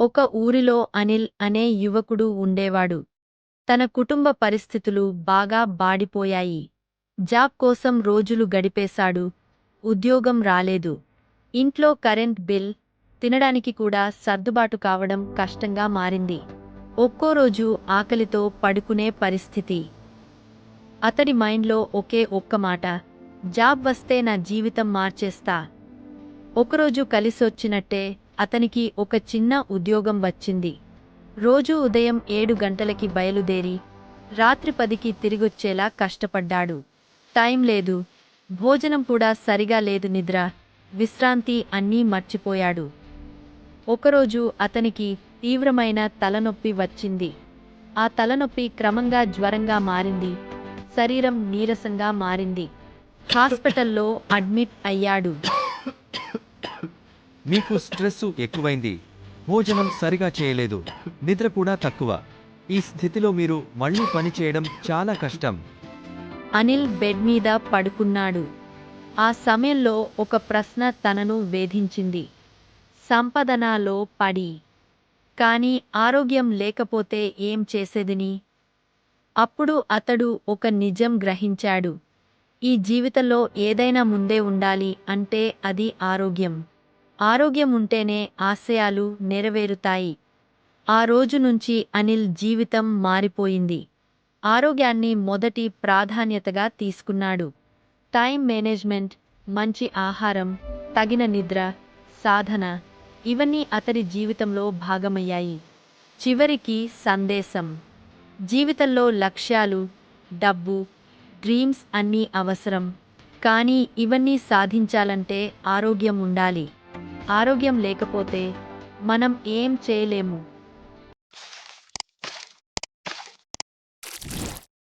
ఒక ఊరిలో అనిల్ అనే యువకుడు ఉండేవాడు. తన కుటుంబ పరిస్థితులు బాగా బాడిపోయాయి. జాబ్ కోసం రోజులు గడిపేశాడు. ఉద్యోగం రాలేదు. ఇంట్లో కరెంట్ బిల్ తినడానికి కూడా సర్దుబాటు కావడం కష్టంగా మారింది. ఒక్కో రోజు ఆకలితో పడుకునే పరిస్థితి. అతడి మైండ్లో ఒకే ఒక్క మాట జాబ్ వస్తే నా జీవితం మార్చేస్తా. ఒకరోజు కలిసొచ్చినట్టే అతనికి ఒక చిన్న ఉద్యోగం వచ్చింది. రోజూ ఉదయం ఏడు గంటలకి బయలుదేరి రాత్రి పదికి తిరిగొచ్చేలా కష్టపడ్డాడు. టైం లేదు. భోజనం కూడా సరిగా లేదు నిద్ర. విశ్రాంతి అన్నీ మర్చిపోయాడు. ఒకరోజు అతనికి తీవ్రమైన తలనొప్పి వచ్చింది. ఆ తలనొప్పి క్రమంగా జ్వరంగా మారింది. శరీరం నీరసంగా మారింది. హాస్పిటల్లో అడ్మిట్ అయ్యాడు. మీకు స్ట్రెస్సు ఎక్కువైంది భోజనం సరిగా చేయలేదు నిద్ర కూడా తక్కువ. ఈ స్థితిలో మీరు మళ్ళీ పని చేయడం చాలా కష్టం. అనిల్ బెడ్ మీద పడుకున్నాడు. ఆ సమయంలో ఒక ప్రశ్న తనను వేధించింది. సంపదనలో పడి. కానీ ఆరోగ్యం లేకపోతే ఏం చేసేదిని? అప్పుడు అతడు ఒక నిజం గ్రహించాడు. ఈ జీవితంలో ఏదైనా ముందే ఉండాలి అంటే అది ఆరోగ్యం. ఆరోగ్యం ఉంటేనే ఆశయాలు నెరవేరుతాయి. ఆ రోజు నుంచి అనిల్ జీవితం మారిపోయింది. ఆరోగ్యాన్ని మొదటి ప్రాధాన్యతగా తీసుకున్నాడు. టైం మేనేజ్మెంట్ మంచి ఆహారం తగిన నిద్ర సాధన ఇవన్నీ అతడి జీవితంలో భాగమయ్యాయి. చివరికి సందేశం. జీవితంలో లక్ష్యాలు డబ్బు డ్రీమ్స్ అన్నీ అవసరం. కానీ ఇవన్నీ సాధించాలంటే ఆరోగ్యం ఉండాలి. ఆరోగ్యం లేకపోతే మనం ఏం చేయలేము.